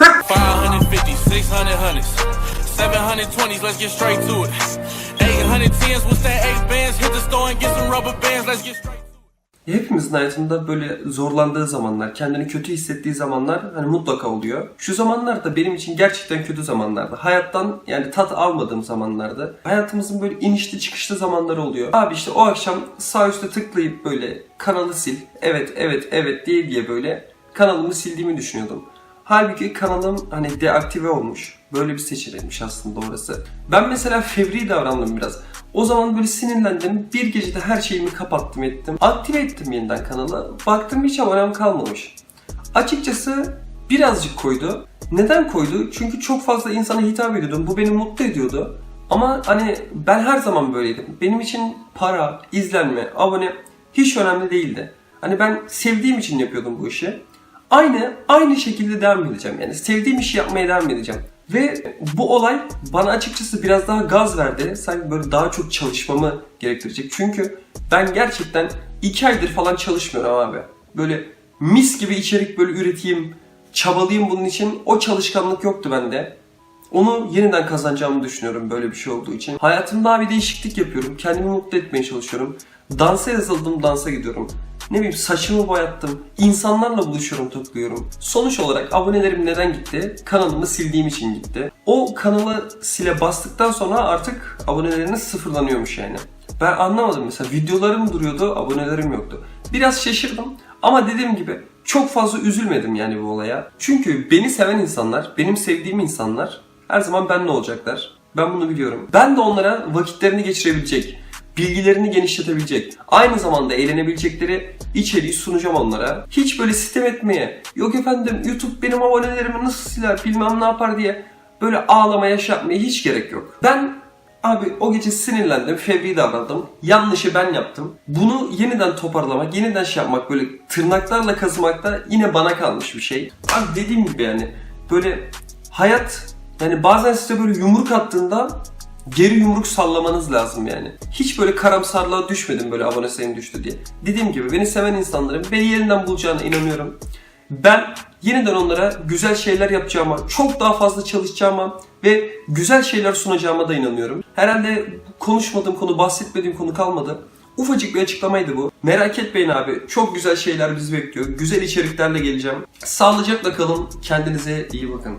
550, 600 hundreds, 720s, let's get straight to it. 810s, what's that? Eight bands, hit the store and get some rubber bands, let's get straight. Hepimizin hayatında böyle zorlandığı zamanlar, kendini kötü hissettiği zamanlar hani mutlaka oluyor. Şu zamanlar da benim için gerçekten kötü zamanlardı. Hayattan yani tat almadığım zamanlardı. Hayatımızın böyle inişli çıkışlı zamanları oluyor. Abi işte o akşam sağ üstte tıklayıp böyle kanalı sil. Evet, evet, evet diye diye böyle kanalımı sildiğimi düşünüyordum. Halbuki kanalım hani deaktive olmuş. Böyle bir seçenekmiş aslında orası. Ben mesela fevri davrandım biraz. O zaman böyle sinirlendim. Bir gecede her şeyimi kapattım ettim. Aktive ettim yeniden kanalı. Baktım hiç abonem kalmamış. Açıkçası birazcık koydu. Neden koydu? Çünkü çok fazla insana hitap ediyordum. Bu beni mutlu ediyordu. Ama hani ben her zaman böyleydim. Benim için para, izlenme, abone hiç önemli değildi. Hani ben sevdiğim için yapıyordum bu işi. Aynı aynı şekilde devam edeceğim. Yani sevdiğim işi yapmaya devam edeceğim. Ve bu olay bana açıkçası biraz daha gaz verdi. Sanki böyle daha çok çalışmamı gerektirecek. Çünkü ben gerçekten iki aydır falan çalışmıyorum abi. Böyle mis gibi içerik böyle üreteyim, çabalayayım bunun için. O çalışkanlık yoktu bende. Onu yeniden kazanacağımı düşünüyorum böyle bir şey olduğu için. Hayatımda bir değişiklik yapıyorum. Kendimi mutlu etmeye çalışıyorum. Dansa yazıldım, dansa gidiyorum. Ne bileyim saçımı boyattım. İnsanlarla buluşuyorum, topluyorum. Sonuç olarak abonelerim neden gitti? Kanalımı sildiğim için gitti. O kanalı sile bastıktan sonra artık aboneleriniz sıfırlanıyormuş yani. Ben anlamadım mesela videolarım duruyordu, abonelerim yoktu. Biraz şaşırdım ama dediğim gibi çok fazla üzülmedim yani bu olaya. Çünkü beni seven insanlar, benim sevdiğim insanlar her zaman benimle olacaklar. Ben bunu biliyorum. Ben de onlara vakitlerini geçirebilecek, bilgilerini genişletebilecek, aynı zamanda eğlenebilecekleri içeriği sunacağım onlara. Hiç böyle sistem etmeye, yok efendim YouTube benim abonelerimi nasıl siler bilmem ne yapar diye böyle ağlamaya şey yapmaya hiç gerek yok. Ben Abi o gece sinirlendim, fevri davrandım. Yanlışı ben yaptım. Bunu yeniden toparlamak, yeniden şey yapmak, böyle tırnaklarla kazımak da yine bana kalmış bir şey. Abi dediğim gibi yani böyle hayat yani bazen size böyle yumruk attığında geri yumruk sallamanız lazım yani. Hiç böyle karamsarlığa düşmedim böyle abone sayım düştü diye. Dediğim gibi beni seven insanların beni yeniden bulacağına inanıyorum. Ben yeniden onlara güzel şeyler yapacağıma, çok daha fazla çalışacağıma ve güzel şeyler sunacağıma da inanıyorum. Herhalde konuşmadığım konu, bahsetmediğim konu kalmadı. Ufacık bir açıklamaydı bu. Merak etmeyin abi. Çok güzel şeyler bizi bekliyor. Güzel içeriklerle geleceğim. Sağlıcakla kalın. Kendinize iyi bakın.